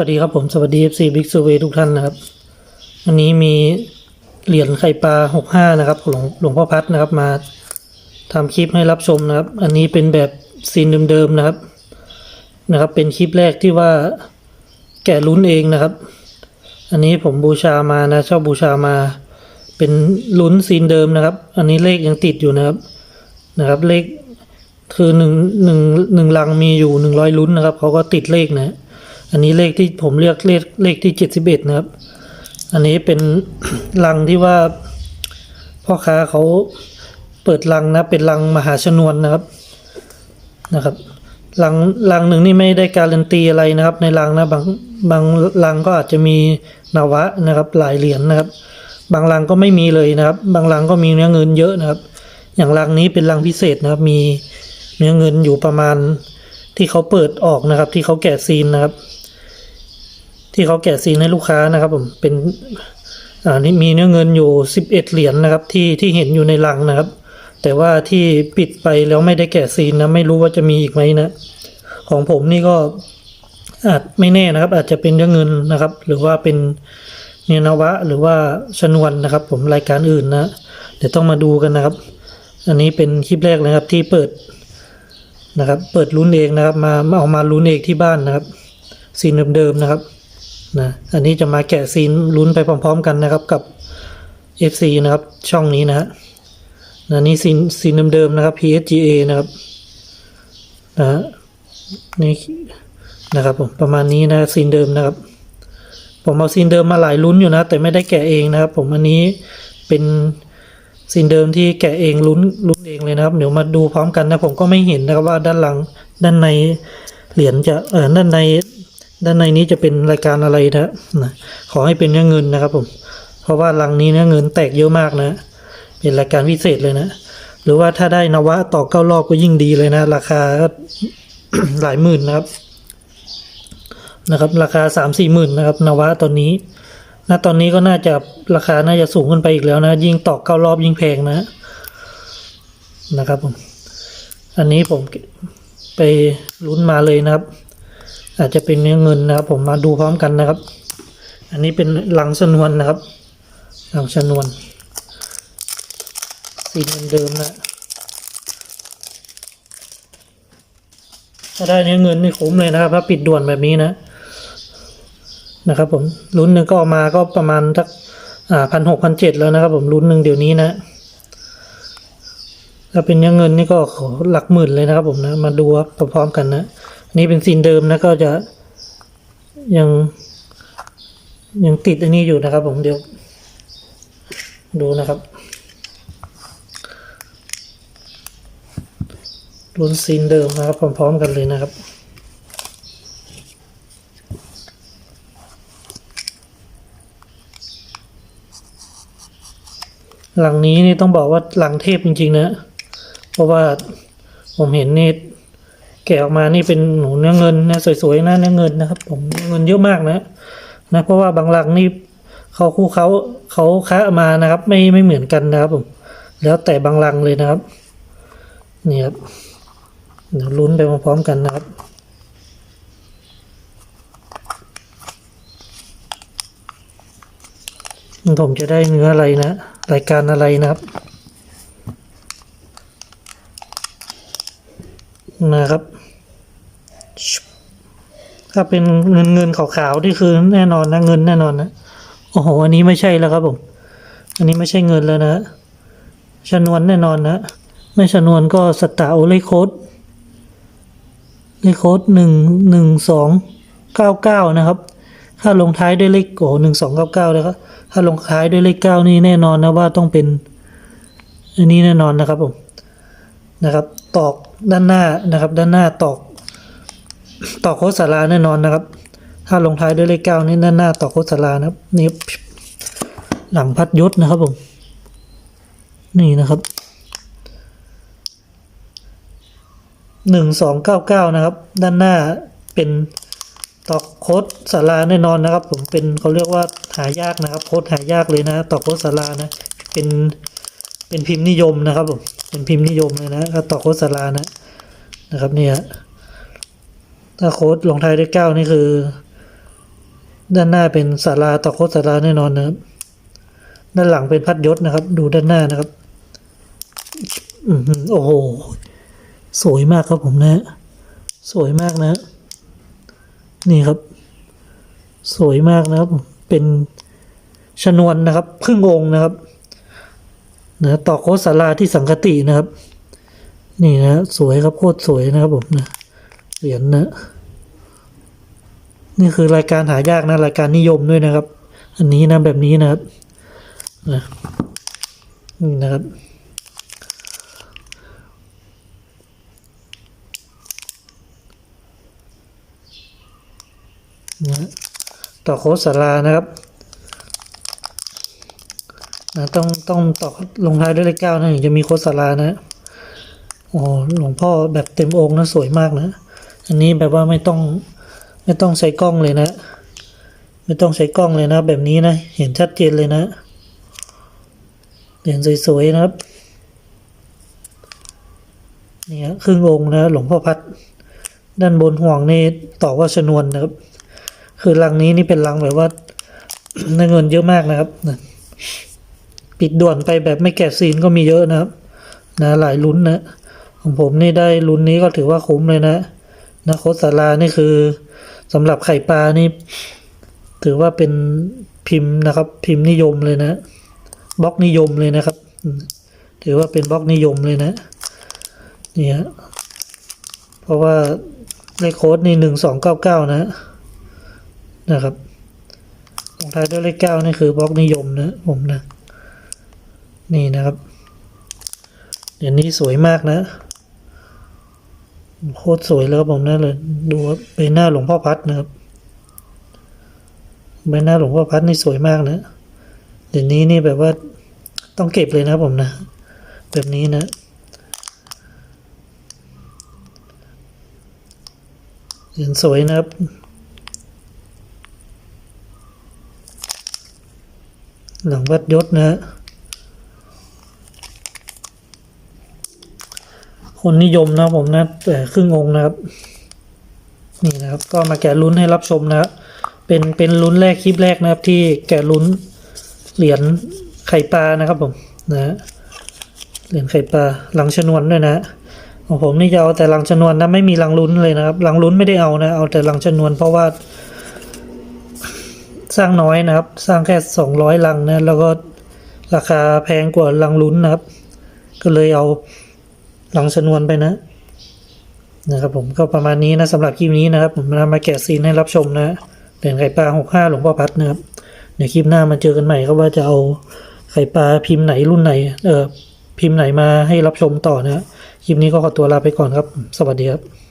วัสดีครับผมสวัสดี FC Big Survey ทุกท่านนะครับ วันนี้มีเหรียญไข่ปลาหกห้านะครับของหลวงหลวงพ่อพัดนะครับมาทำคลิปให้รับชมนะครับ อันนี้เป็นแบบซีนเดิมๆนะครับนะครับ เป็นคลิปแรกที่ว่าแกะลุ้นเองนะครับ อันนี้ผมบูชามานะช่าบูชามา เป็นลุ้นซีนเดิมนะครับ อันนี้เลขยังติดอยู่นะครับนะครับเลขคือหนึ่งหนึ่งหนึ่งลังมีอยู่หนึ่งร้อยลุ้นนะครับเขาก็ติดเลขนะ อันนี้เลขที่ผมเรียกเลขเลขที่เจ็ดสิบเอ็ดนะครับ อันนี้เป็นลังที่ว่าพ่อค้าเขาเปิดลังนะเป็นลังมหาชนวนนะครับนะครับลังลังหนึ่งนี่ไม่ได้การันตีอะไรนะครับ ในลังนะบางบางลังก็อาจจะมีนวะนะครับหลายเหรียญนะครับ บางลังก็ไม่มีเลยนะครับ บางลังก็มีเนื้อเงินเยอะนะครับ อย่างลังนี้เป็นลังพิเศษนะครับ มีเนื้อเงินอยู่ประมาณที่เขาเปิดออกนะครับ ที่เขาแกะซีนนะครับ ที่เขาแกะซีนให้ลูกค้านะครับผมเป็นอ่านี่มีเนื้อเงินอยู่สิบเอ็ดเหรียญนะครับที่ที่เห็นอยู่ในลังนะครับ แต่ว่าที่ปิดไปแล้วไม่ได้แกะซีนนะไม่รู้ว่าจะมีอีกไหมนะของผมนี่ก็อาจไม่แน่นะครับ อาจจะเป็นเนื้อเงินนะครับ หรือว่าเป็นเนยนวะ หรือว่าชนวนนะครับ ผมรายการอื่นนะเดี๋ยวต้องมาดูกันนะครับ อันนี้เป็นคลิปแรกเลยครับที่เปิดนะครับ เปิดลุ้นเองนะครับมามาเอามาลุ้นเองที่บ้านนะครับซีนเดิมๆนะครับ นะอันนี้จะมาแกะซีนลุ้นไปพร้อม ๆ กันนะครับกับ FC นะครับช่องนี้นะฮะนะนี่ซีนซีนเดิมๆนะครับ PSGA นะครับนะฮะนี่นะครับผมประมาณนี้นะซีนเดิมนะครับ ผมเอาซีนเดิมมาหลายลุ้นอยู่นะ แต่ไม่ได้แกะเองนะครับ ผมอันนี้เป็นซีนเดิมที่แกะเองลุ้นลุ้นเองเลยนะครับ เดี๋ยวมาดูพร้อมกันนะผมก็ไม่เห็นนะครับว่าด้านหลังด้านในเหรียญจะเออด้านใน ด้านในนี้จะเป็นรายการอะไรนะนะขอให้เป็นเนื้อเงินนะครับผม เพราะว่าลังนี้เนื้อเงินแตกเยอะมากนะ เป็นรายการพิเศษเลยนะ หรือว่าถ้าได้นวะต่อเก้ารอบก็ยิ่งดีเลยนะ ราคาก็หลายหมื่นนะครับ นะครับ ราคาสามสี่หมื่นนะครับนวะตอนนี้ณตอนนี้ก็น่าจะราคาน่าจะสูงขึ้นไปอีกแล้วนะ ยิ่งต่อเก้ารอบยิ่งแพงนะ นะครับผม อันนี้ผมไปลุ้นมาเลยนะครับ อาจจะเป็นเนื้อเงินนะครับ ผมมาดูพร้อมกันนะครับ อันนี้เป็นหลังชนวนนะครับ หลังชนวนสีเดิมนะถ้าได้เนื้อเงินนี่คุ้มเลยนะครับ ถ้าปิดด่วนแบบนี้นะนะครับผมลุ้นหนึ่งก็ออกมาก็ประมาณสักอ่าพันหกพันเจ็ดแล้วนะครับ ผมลุ้นหนึ่งเดี๋ยวนี้นะถ้าเป็นเนื้อเงินนี่ก็หลักหมื่นเลยนะครับ ผมนะ มาดูครับพร้อมๆกันนะ นี่เป็นซีนเดิมนะก็จะยังยังติดอันนี้อยู่นะครับ ผมเดี๋ยวดูนะครับลุ้นซีนเดิมนะครับพร้อมๆกันเลยนะครับหลังนี้นี่ต้องบอกว่าหลังเทพจริงๆนะ เพราะว่าผมเห็นนี่ แกะออกมานี่เป็นหนูเนื้อเงินนะสวยๆนะเนื้อเงินนะครับ ผมเงินเยอะมากนะนะ เพราะว่าบางหลังนี่เขาคู่เขาเขาค้ามานะครับ ไม่ไม่เหมือนกันนะครับผมแล้วแต่บางหลังเลยนะครับนี่ครับเดี๋ยวลุ้นไปพร้อมๆกันนะครับผมจะได้เนื้ออะไรนะ รายการอะไรนะครับ นะครับ ถ้าเป็นเงินเงินขาวๆนี่คือแน่นอนนะเงินแน่นอนนะโอ้โหอันนี้ไม่ใช่แล้วครับผมอันนี้ไม่ใช่เงินแล้วนะชนวนแน่นอนนะไม่ชนวนก็สตาร์โอเลโคดเลขโคดหนึ่งหนึ่งสองเก้าเก้านะครับถ้าลงท้ายด้วยเลขโอ้หนึ่งสองเก้าเก้าเลยครับถ้าลงท้ายด้วยเลขเก้านี่แน่นอนนะว่าต้องเป็นอันนี้แน่นอนนะครับผมนะครับ ตอกด้านหน้านะครับ ด้านหน้าตอก ตอกโคตสาราแน่นอนนะครับ ถ้าลงท้ายด้วยเลขเก้านี่ด้านหน้าตอกโคตสารานะครับนี่หลังพัดยศนะครับผม นี่นะครับหนึ่งสองเก้าเก้านะครับ ด้านหน้าเป็นตอกโคดสาราแน่นอนนะครับ ผมเป็นเขาเรียกว่าหายากนะครับ โคดหายากเลยนะตอกโคดสารานะเป็นเป็นพิมพ์นิยมนะครับผมเป็นพิมพ์นิยมเลยนะตอกโคดสารานะนะครับเนี่ย ถ้าโค้ดลงท้ายด้วยเก้านี่คือ ด้านหน้าเป็นศาลาตะโคตศาลาแน่นอนนะครับ ด้านหลังเป็นพัดยศนะครับ ดูด้านหน้านะครับอือหือโอ้โห สวยมากครับผมนะ สวยมากนะ นี่ครับ สวยมากนะครับ เป็นชนวนนะครับครึ่งองค์นะครับนะต่อโคตศาลาที่สังคตินะครับ นี่นะสวยครับโคตรสวยนะครับผมนะ ษียญนะนี่คือรายการหายากนะรายการนิยมด้วยนะครับ อันนี้นะแบบนี้นะครับนะนี่นะครับนะต่อโคสารานะครับนะต้องต้องต่อลงท้ายด้วยเลขเก้านะถึงจะมีโคสารานะโอ้หลวงพ่อแบบเต็มองค์นะสวยมากนะ อันนี้แบบว่าไม่ต้องไม่ต้องใช้กล้องเลยนะ ไม่ต้องใช้กล้องเลยนะแบบนี้นะ เห็นชัดเจนเลยนะ เหรียญสวยๆนะครับนี่ฮะครึ่งองค์นะหลวงพ่อพัด ด้านบนห่วงนี่ต่อว่าชนวนนะครับ คือรังนี้นี่เป็นรังแบบว่าได้เงินเยอะมากนะครับปิดด่วนไปแบบไม่แกะซีนก็มีเยอะนะครับ นะหลายลุ้นนะของผมนี่ได้ลุ้นนี้ก็ถือว่าคุ้มเลยนะ นะโคสารานี่คือสำหรับไข่ปลานี่ ถือว่าเป็นพิมพ์นะครับ พิมพ์นิยมเลยนะบล็อกนิยมเลยนะครับ ถือว่าเป็นบล็อกนิยมเลยนะนี่ฮะเพราะว่าเลขโค้ดนี่หนึ่งสองเก้าเก้านะนะครับลงท้ายด้วยเลขเก้านี่คือบล็อกนิยมนะผมนะ นี่นะครับเดี๋ยวนี้สวยมากนะ โคตรสวยเลยครับผมนะเลย ดูใบหน้าหลวงพ่อพัดนะครับใบหน้าหลวงพ่อพัดนี่สวยมากนะเดี๋ยวนี้นี่แบบว่าต้องเก็บเลยนะครับผมนะ แบบนี้นะเหรียญสวยนะครับหลังวัดยศนะฮะ คนนิยมนะผมนะแต่ครึ่งองค์นะครับ นี่นะครับ ก็มาแกะลุ้นให้รับชมนะครับเป็นเป็นลุ้นแรกคลิปแรกนะครับ ที่แกะลุ้นเหรียญไข่ปลานะครับผมนะเหรียญไข่ปลาหลังชนวนด้วยนะของผมนี่จะเอาแต่หลังชนวนนะไม่มีหลังลุ้นเลยนะครับหลังลุ้นไม่ได้เอานะเอาแต่หลังชนวนเพราะว่า สร้างน้อยนะครับ สร้างแค่สองร้อยลังนะแล้วก็ราคาแพงกว่าหลังลุ้นนะครับ ก็เลยเอา ลังชนวนไปนะนะครับผมก็ประมาณนี้นะสำหรับคลิปนี้นะครับ ผมนำมาแกะซีนให้รับชมนะเหรียญไข่ปลาหกห้าหลวงพ่อพัดนะครับเดี๋ยวคลิปหน้ามาเจอกันใหม่ครับว่าจะเอาไข่ปลาพิมพ์ไหนรุ่นไหน เออพิมพ์ไหนมาให้รับชมต่อนะคลิปนี้ก็ขอตัวลาไปก่อนครับ สวัสดีครับ